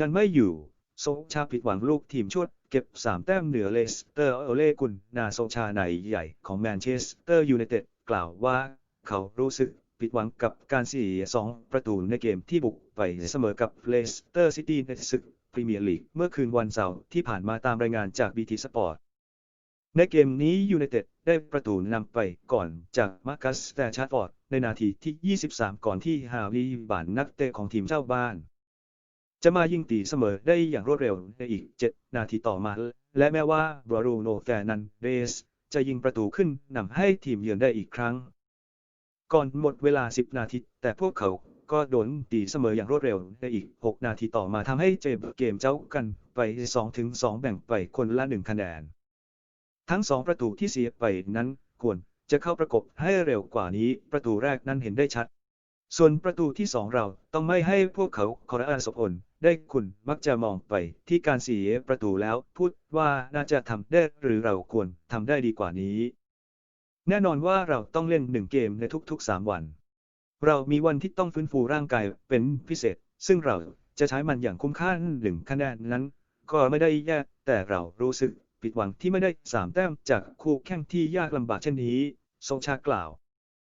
ยันไม่อยู่ โซชาผิดหวังลูกทีมชวดเก็บ 3 แต้มเหนือเลสเตอร์โอเลกุนนาโซชาในใหญ่ของแมนเชสเตอร์ยูไนเต็ดกล่าวว่า เขารู้สึกผิดหวังกับการเสีย2ประตูในเกมที่บุกไปเสมอกับเลสเตอร์ซิตี้ในศึกพรีเมียร์ลีกเมื่อคืนวันเสาร์ที่ผ่านมาตามรายงานจากบีทีสปอร์ตในเกมนี้ยูไนเต็ดได้ประตูนำไปก่อนจากมาร์คัสแตชาร์ฟอร์ดในนาทีที่ 23 ก่อนที่ฮาวิบานนักเตะของทีมเจ้าบ้าน จะมายิงตีเสมอได้อย่างรวดเร็วในอีก 7 นาทีต่อมา และแม้ว่าบรูโนแฟรนันเดสจะยิงประตูขึ้นนำให้ทีมเยือนได้อีกครั้ง ก่อนหมดเวลา 10 นาที แต่พวกเขาก็โดนตีเสมออย่างรวดเร็วในอีก 6 นาทีต่อมาทำให้เจมเกมเจ้ากันไป 2-2 แบ่งไปคนละ 1 คะแนน ทั้ง 2 ประตูที่เสียไปนั้นควรจะเข้าประกบให้เร็วกว่านี้ ประตูแรกนั้นเห็นได้ชัด ส่วนประตูที่2เราต้องไม่ให้พวกเขาคอร์อาสบอนได้คุณมักจะมองไปที่การเสียประตูแล้วพูดว่าน่าจะทำได้หรือเราควรทำได้ดีกว่านี้ แน่นอนว่าเราต้องเล่นหนึ่งเกมในทุกๆ 3 วัน เรามีวันที่ต้องฟื้นฟูร่างกายเป็นพิเศษ ซึ่งเราจะใช้มันอย่างคุ้มค่าหนึ่งคะแนนนั้น ก็ไม่ได้แย่แต่เรารู้สึกผิดหวังที่ไม่ได้สามแต้มจากคู่แข่งที่ยากลำบากเช่นนี้โซชากล่าว